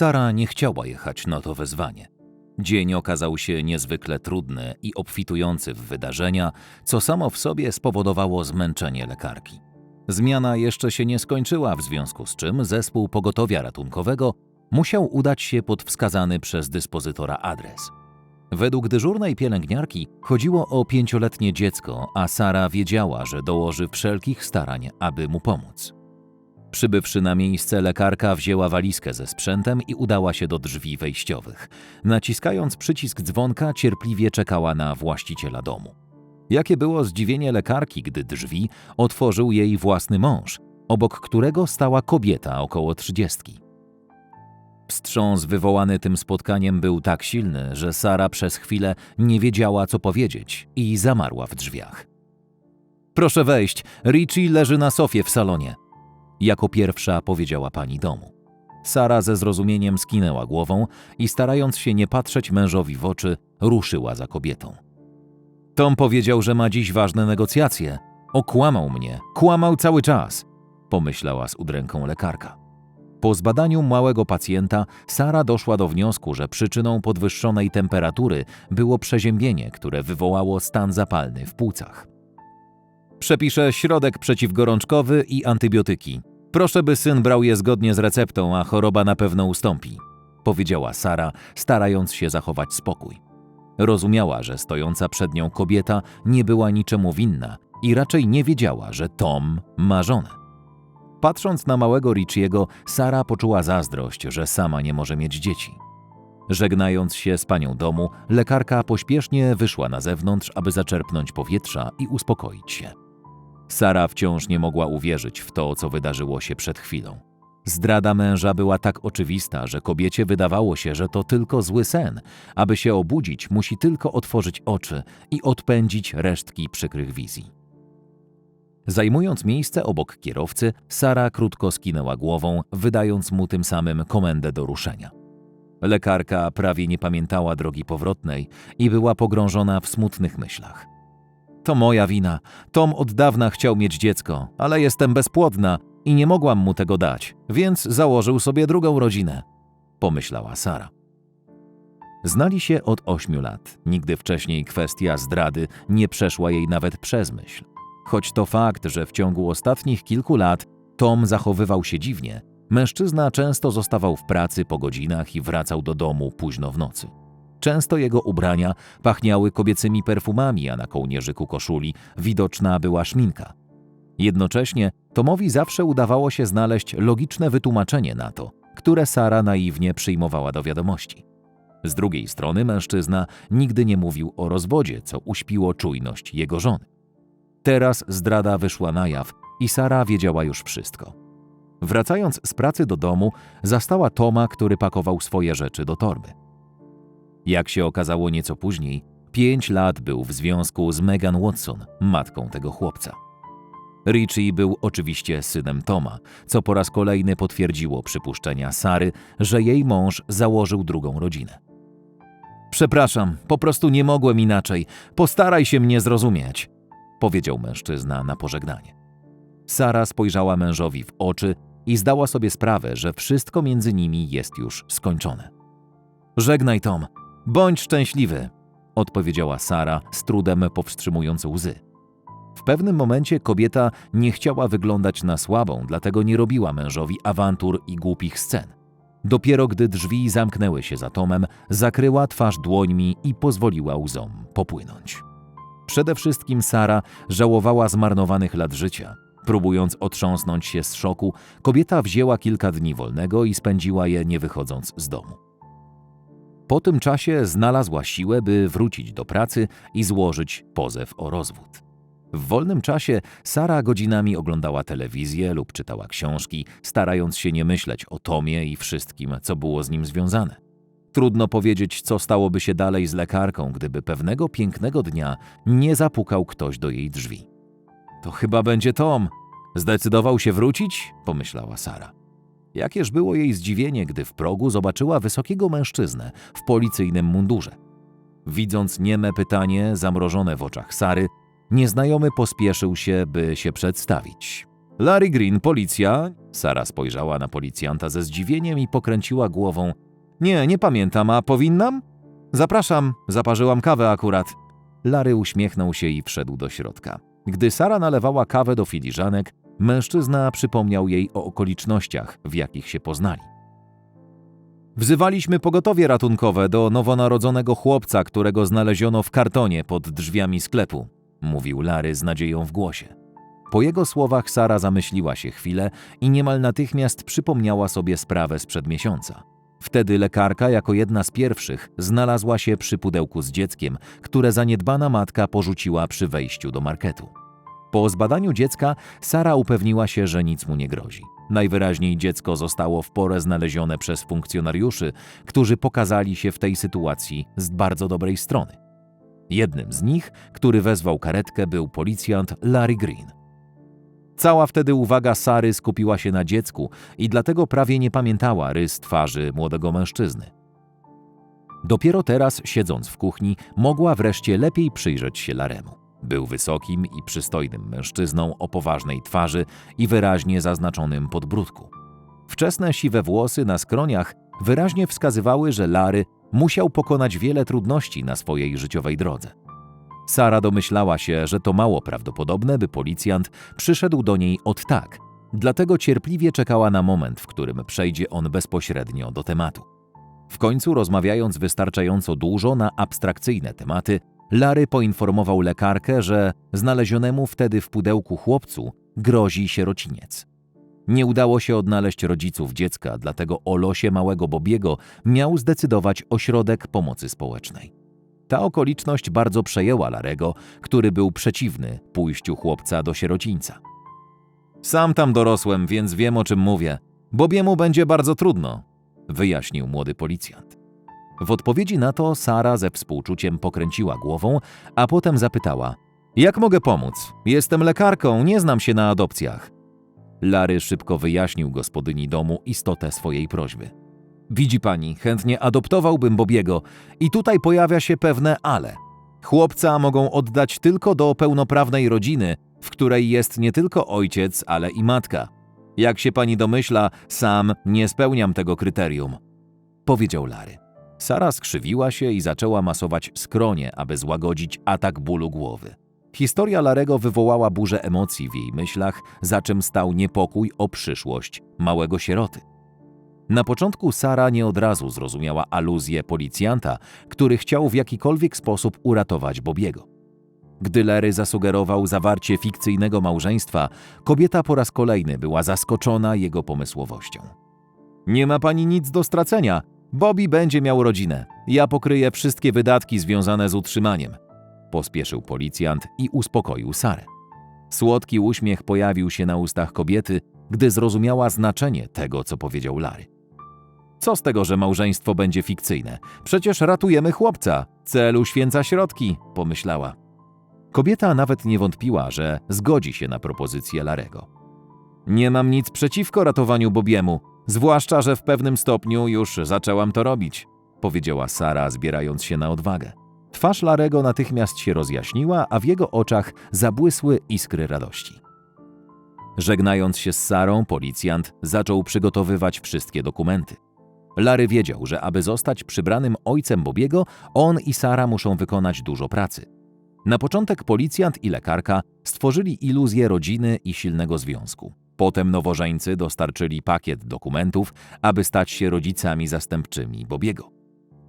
Sara nie chciała jechać na to wezwanie. Dzień okazał się niezwykle trudny i obfitujący w wydarzenia, co samo w sobie spowodowało zmęczenie lekarki. Zmiana jeszcze się nie skończyła, w związku z czym zespół pogotowia ratunkowego musiał udać się pod wskazany przez dyspozytora adres. Według dyżurnej pielęgniarki chodziło o pięcioletnie dziecko, a Sara wiedziała, że dołoży wszelkich starań, aby mu pomóc. Przybywszy na miejsce, lekarka wzięła walizkę ze sprzętem i udała się do drzwi wejściowych. Naciskając przycisk dzwonka, cierpliwie czekała na właściciela domu. Jakie było zdziwienie lekarki, gdy drzwi otworzył jej własny mąż, obok którego stała kobieta około trzydziestki. Wstrząs wywołany tym spotkaniem był tak silny, że Sara przez chwilę nie wiedziała, co powiedzieć i zamarła w drzwiach. Proszę wejść, Richie leży na sofie w salonie. Jako pierwsza powiedziała pani domu. Sara ze zrozumieniem skinęła głową i starając się nie patrzeć mężowi w oczy, ruszyła za kobietą. Tom powiedział, że ma dziś ważne negocjacje. Okłamał mnie, kłamał cały czas, pomyślała z udręką lekarka. Po zbadaniu małego pacjenta, Sara doszła do wniosku, że przyczyną podwyższonej temperatury było przeziębienie, które wywołało stan zapalny w płucach. Przepiszę środek przeciwgorączkowy i antybiotyki. Proszę, by syn brał je zgodnie z receptą, a choroba na pewno ustąpi, powiedziała Sara, starając się zachować spokój. Rozumiała, że stojąca przed nią kobieta nie była niczemu winna i raczej nie wiedziała, że Tom ma żonę. Patrząc na małego Richiego, Sara poczuła zazdrość, że sama nie może mieć dzieci. Żegnając się z panią domu, lekarka pośpiesznie wyszła na zewnątrz, aby zaczerpnąć powietrza i uspokoić się. Sara wciąż nie mogła uwierzyć w to, co wydarzyło się przed chwilą. Zdrada męża była tak oczywista, że kobiecie wydawało się, że to tylko zły sen. Aby się obudzić, musi tylko otworzyć oczy i odpędzić resztki przykrych wizji. Zajmując miejsce obok kierowcy, Sara krótko skinęła głową, wydając mu tym samym komendę do ruszenia. Lekarka prawie nie pamiętała drogi powrotnej i była pogrążona w smutnych myślach. To moja wina. Tom od dawna chciał mieć dziecko, ale jestem bezpłodna i nie mogłam mu tego dać, więc założył sobie drugą rodzinę, pomyślała Sara. Znali się od ośmiu lat. Nigdy wcześniej kwestia zdrady nie przeszła jej nawet przez myśl. Choć to fakt, że w ciągu ostatnich kilku lat Tom zachowywał się dziwnie, mężczyzna często zostawał w pracy po godzinach i wracał do domu późno w nocy. Często jego ubrania pachniały kobiecymi perfumami, a na kołnierzyku koszuli widoczna była szminka. Jednocześnie Tomowi zawsze udawało się znaleźć logiczne wytłumaczenie na to, które Sara naiwnie przyjmowała do wiadomości. Z drugiej strony mężczyzna nigdy nie mówił o rozwodzie, co uśpiło czujność jego żony. Teraz zdrada wyszła na jaw i Sara wiedziała już wszystko. Wracając z pracy do domu, zastała Toma, który pakował swoje rzeczy do torby. Jak się okazało nieco później, pięć lat był w związku z Megan Watson, matką tego chłopca. Richie był oczywiście synem Toma, co po raz kolejny potwierdziło przypuszczenia Sary, że jej mąż założył drugą rodzinę. Przepraszam, po prostu nie mogłem inaczej. Postaraj się mnie zrozumieć, powiedział mężczyzna na pożegnanie. Sara spojrzała mężowi w oczy i zdała sobie sprawę, że wszystko między nimi jest już skończone. Żegnaj, Tom, bądź szczęśliwy, odpowiedziała Sara, z trudem powstrzymując łzy. W pewnym momencie kobieta nie chciała wyglądać na słabą, dlatego nie robiła mężowi awantur i głupich scen. Dopiero gdy drzwi zamknęły się za Tomem, zakryła twarz dłońmi i pozwoliła łzom popłynąć. Przede wszystkim Sara żałowała zmarnowanych lat życia. Próbując otrząsnąć się z szoku, kobieta wzięła kilka dni wolnego i spędziła je nie wychodząc z domu. Po tym czasie znalazła siłę, by wrócić do pracy i złożyć pozew o rozwód. W wolnym czasie Sara godzinami oglądała telewizję lub czytała książki, starając się nie myśleć o Tomie i wszystkim, co było z nim związane. Trudno powiedzieć, co stałoby się dalej z lekarką, gdyby pewnego pięknego dnia nie zapukał ktoś do jej drzwi. To chyba będzie Tom. Zdecydował się wrócić? pomyślała Sara. Jakież było jej zdziwienie, gdy w progu zobaczyła wysokiego mężczyznę w policyjnym mundurze. Widząc nieme pytanie zamrożone w oczach Sary, nieznajomy pospieszył się, by się przedstawić. Larry Green, policja? Sara spojrzała na policjanta ze zdziwieniem i pokręciła głową. Nie, nie pamiętam, a powinnam? Zapraszam, zaparzyłam kawę akurat. Larry uśmiechnął się i wszedł do środka. Gdy Sara nalewała kawę do filiżanek, mężczyzna przypomniał jej o okolicznościach, w jakich się poznali. Wzywaliśmy pogotowie ratunkowe do nowonarodzonego chłopca, którego znaleziono w kartonie pod drzwiami sklepu, mówił Larry z nadzieją w głosie. Po jego słowach Sara zamyśliła się chwilę i niemal natychmiast przypomniała sobie sprawę sprzed miesiąca. Wtedy lekarka, jako jedna z pierwszych, znalazła się przy pudełku z dzieckiem, które zaniedbana matka porzuciła przy wejściu do marketu. Po zbadaniu dziecka Sara upewniła się, że nic mu nie grozi. Najwyraźniej dziecko zostało w porę znalezione przez funkcjonariuszy, którzy pokazali się w tej sytuacji z bardzo dobrej strony. Jednym z nich, który wezwał karetkę, był policjant Larry Green. Cała wtedy uwaga Sary skupiła się na dziecku i dlatego prawie nie pamiętała rys twarzy młodego mężczyzny. Dopiero teraz, siedząc w kuchni, mogła wreszcie lepiej przyjrzeć się Laremu. Był wysokim i przystojnym mężczyzną o poważnej twarzy i wyraźnie zaznaczonym podbródku. Wczesne siwe włosy na skroniach wyraźnie wskazywały, że Lary musiał pokonać wiele trudności na swojej życiowej drodze. Sara domyślała się, że to mało prawdopodobne, by policjant przyszedł do niej od tak, dlatego cierpliwie czekała na moment, w którym przejdzie on bezpośrednio do tematu. W końcu, rozmawiając wystarczająco dużo na abstrakcyjne tematy, Larry poinformował lekarkę, że znalezionemu wtedy w pudełku chłopcu grozi sierociniec. Nie udało się odnaleźć rodziców dziecka, dlatego o losie małego Bobiego miał zdecydować ośrodek pomocy społecznej. Ta okoliczność bardzo przejęła Larego, który był przeciwny pójściu chłopca do sierocińca. Sam tam dorosłem, więc wiem o czym mówię. Bobiemu będzie bardzo trudno, wyjaśnił młody policjant. W odpowiedzi na to Sara ze współczuciem pokręciła głową, a potem zapytała: Jak mogę pomóc? Jestem lekarką, nie znam się na adopcjach. Lary szybko wyjaśnił gospodyni domu istotę swojej prośby. Widzi pani, chętnie adoptowałbym Bobiego i tutaj pojawia się pewne ale. Chłopca mogą oddać tylko do pełnoprawnej rodziny, w której jest nie tylko ojciec, ale i matka. Jak się pani domyśla, sam nie spełniam tego kryterium, powiedział Lary. Sara skrzywiła się i zaczęła masować skronie, aby złagodzić atak bólu głowy. Historia Larego wywołała burzę emocji w jej myślach, za czym stał niepokój o przyszłość małego sieroty. Na początku Sara nie od razu zrozumiała aluzję policjanta, który chciał w jakikolwiek sposób uratować Bobiego. Gdy Larry zasugerował zawarcie fikcyjnego małżeństwa, kobieta po raz kolejny była zaskoczona jego pomysłowością. Nie ma pani nic do stracenia, Bobby będzie miał rodzinę. Ja pokryję wszystkie wydatki związane z utrzymaniem. Pospieszył policjant i uspokoił Sarę. Słodki uśmiech pojawił się na ustach kobiety, gdy zrozumiała znaczenie tego, co powiedział Larry. Co z tego, że małżeństwo będzie fikcyjne? Przecież ratujemy chłopca. Cel uświęca środki, pomyślała. Kobieta nawet nie wątpiła, że zgodzi się na propozycję Larego. Nie mam nic przeciwko ratowaniu Bobiemu, Zwłaszcza, że w pewnym stopniu już zaczęłam to robić, powiedziała Sara, zbierając się na odwagę. Twarz Larego natychmiast się rozjaśniła, a w jego oczach zabłysły iskry radości. Żegnając się z Sarą, policjant zaczął przygotowywać wszystkie dokumenty. Lary wiedział, że aby zostać przybranym ojcem Bobiego, on i Sara muszą wykonać dużo pracy. Na początek policjant i lekarka stworzyli iluzję rodziny i silnego związku. Potem nowożeńcy dostarczyli pakiet dokumentów, aby stać się rodzicami zastępczymi Bobiego.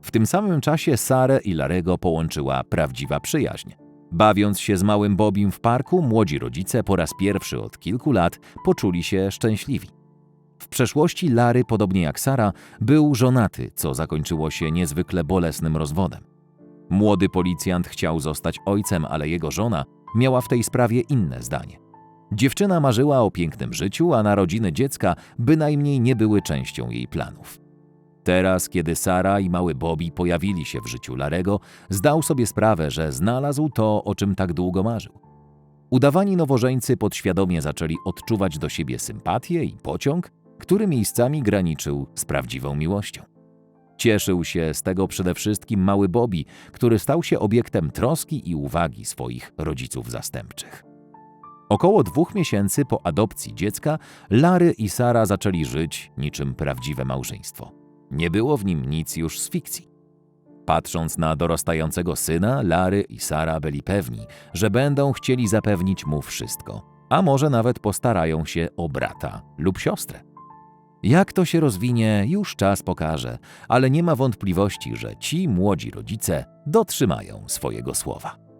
W tym samym czasie Sarę i Larego połączyła prawdziwa przyjaźń. Bawiąc się z małym Bobim w parku, młodzi rodzice po raz pierwszy od kilku lat poczuli się szczęśliwi. W przeszłości Lary, podobnie jak Sara, był żonaty, co zakończyło się niezwykle bolesnym rozwodem. Młody policjant chciał zostać ojcem, ale jego żona miała w tej sprawie inne zdanie. Dziewczyna marzyła o pięknym życiu, a narodziny dziecka bynajmniej nie były częścią jej planów. Teraz, kiedy Sara i mały Bobby pojawili się w życiu Larego, zdał sobie sprawę, że znalazł to, o czym tak długo marzył. Udawani nowożeńcy podświadomie zaczęli odczuwać do siebie sympatię i pociąg, który miejscami graniczył z prawdziwą miłością. Cieszył się z tego przede wszystkim mały Bobby, który stał się obiektem troski i uwagi swoich rodziców zastępczych. Około dwóch miesięcy po adopcji dziecka Lary i Sara zaczęli żyć niczym prawdziwe małżeństwo. Nie było w nim nic już z fikcji. Patrząc na dorastającego syna, Lary i Sara byli pewni, że będą chcieli zapewnić mu wszystko, a może nawet postarają się o brata lub siostrę. Jak to się rozwinie, już czas pokaże, ale nie ma wątpliwości, że ci młodzi rodzice dotrzymają swojego słowa.